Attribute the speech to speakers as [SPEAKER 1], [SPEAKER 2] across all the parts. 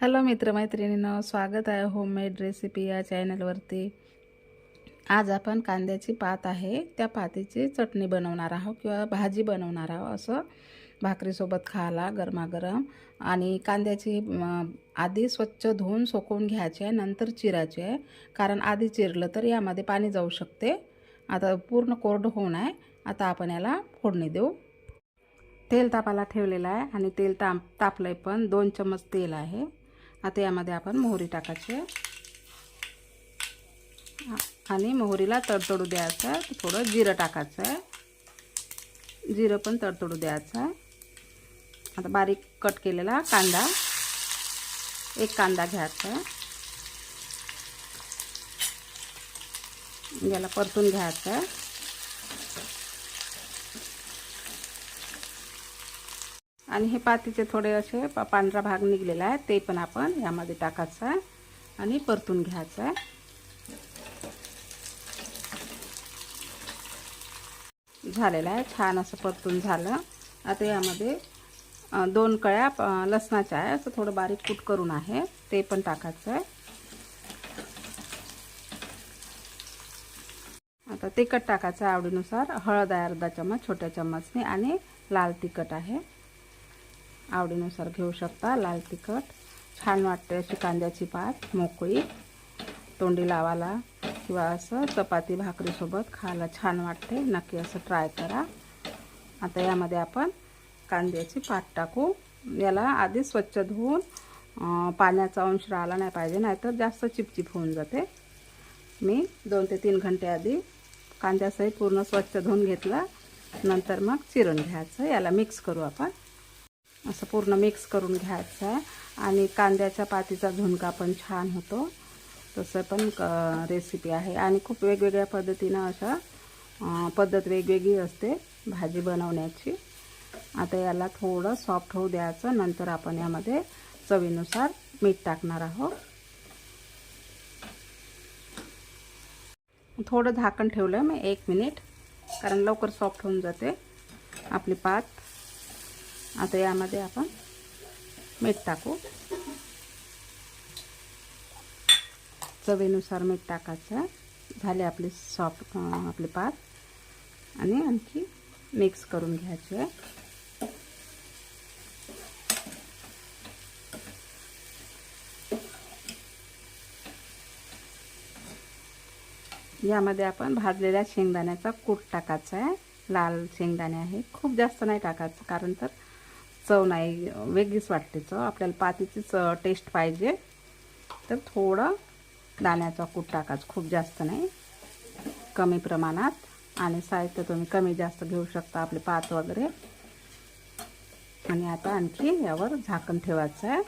[SPEAKER 1] Hello मित्रमैत्रिणीनं स्वागत आहे homemade recipe या चॅनलवरती आज आपण कांद्याची पात आहे त्या पातीची चटणी बनवणार आहोत किंवा भाजी बनवणार आहोत असं भाकरीसोबत खायला गरमागरम. आणि कांद्याची आधी स्वच्छ धुवून सोकवून घ्यायची आहे नंतर चिरायची आहे. कारण आधी चिरलं तर यामध्ये पाणी जाऊ शकते. आता पूर्ण कोरडं होऊन आहे. आता आपण याला फोडणी देऊ. तेल तापायला ठेवलेलं आहे आणि तेल ताप तापलं आहे पण दोन चम्मच तेल आहे. आता यामध्ये आपण मोहरी टाकायची आहे. आणि मोहरीला तडतडू द्यायचं आहे. थोडं जिरं टाकायचं आहे. जिरं पण तडतडू द्यायचं आहे. आता बारीक कट केलेला कांदा. एक कांदा घ्यायचा आहे. याला परतून घ्यायचं आहे. आणि हे पातीचे थोडे असे पांढरा भाग निघलेला आहे ते पण आपण यामध्ये टाकायचं आहे आणि परतून घ्यायचं आहे. झालेलं आहे छान असं परतून झालं. आता यामध्ये दोन कळ्या लसणाच्या आहे असं थोडं बारीक कूट करून आहे ते पण टाकायचं आहे. आता तिखट टाकायचं आहे आवडीनुसार हळद आहे अर्धा चम्मच छोट्या चम्मचने आणि लाल तिखट आहे. आवडीनुसार घेऊ शकता. लाल तिखट छान वाटते अशी कांद्याची पात मोकळी. तोंडी लावायला किंवा असं चपाती भाकरीसोबत खायला छान वाटते. नक्की असं ट्राय करा. आता यामध्ये आपण कांद्याची पात टाकू. याला आधी स्वच्छ धुवून पाण्याचा अंश राहिला नाही पाहिजे नाहीतर जास्त चिपचिप होऊन जाते. मी दोन ते तीन घंटे आधी कांद्यासही पूर्ण स्वच्छ धुवून घेतला. नंतर मग चिरून घ्यायचं. याला मिक्स करू आपण. असं पूर्ण मिक्स करून घ्यायचं आहे. आणि कांद्याच्या पातीचा झुणका पण छान होतो. तसं पण रेसिपी आहे. आणि खूप वेगवेगळ्या पद्धतीनं अशा पद्धत वेगवेगळी असते भाजी बनवण्याची. आता याला थोडं सॉफ्ट होऊ द्यायचं. नंतर आपण यामध्ये चवीनुसार मीठ टाकणार आहोत. थोडं झाकण ठेवलं मी एक मिनिट. कारण लवकर सॉफ्ट होऊन जाते. आपली पात आता यामध्ये आपण मीठ टाकू. चवीनुसार मीठ टाकायचं. झाले आपले सॉफ्ट आपले पात. आणि आणखी मिक्स करून घ्यायचे. आहे यामध्ये आपण भाजलेल्या शेंगदाण्याचा कूट टाकायचा आहे. लाल शेंगदाणे आहे. खूप जास्त नाही टाकायचं कारण तर चव नाही वेगळीच वाटते चव. आपल्याला पातीचीच टेस्ट पाहिजे. तर थोडं दाण्याचा कूट टाकायचं खूप जास्त नाही. कमी प्रमाणात. आणि साहित्य तुम्ही कमी जास्त घेऊ शकता आपले पात वगैरे. आणि आता आणखी यावर झाकण ठेवायचं आहे.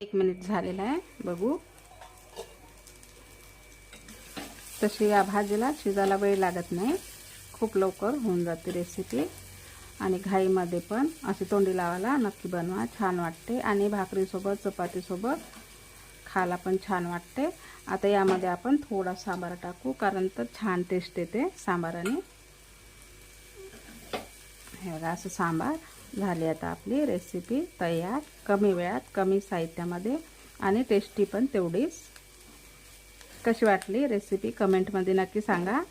[SPEAKER 1] एक मिनिट झालेला आहे बघू. तशी या भाजीला शिजायला वेळ लागत नाही. खूप लवकर होऊन जाते रेसिपी आणि घाईमध्ये पण अशी तोंडी लावायला नक्की बनवा छान वाटते. आणि भाकरीसोबत चपातीसोबत खायला पण छान वाटते. आता यामध्ये आपण थोडा सांबार टाकू कारण तर छान टेस्ट येते सांबाराने हे बघा असं सांबार झाली आता आपली रेसिपी तयार. कमी वेळात कमी साहित्यामध्ये आणि टेस्टी पण तेवढीच. कशी वाटली रेसिपी कमेंटमध्ये नक्की सांगा.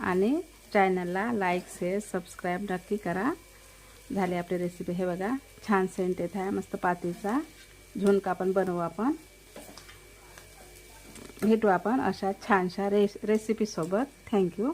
[SPEAKER 1] आणि चॅनलला लाईक शेअर सबस्क्राईब नक्की करा. झाली आपली रेसिपी हे बघा छान सेंट येत आहे. मस्त पातीचा झुणका पण बनवू आपण. भेटू आपण अशा छानशा रेस रेसिपीसोबत थँक्यू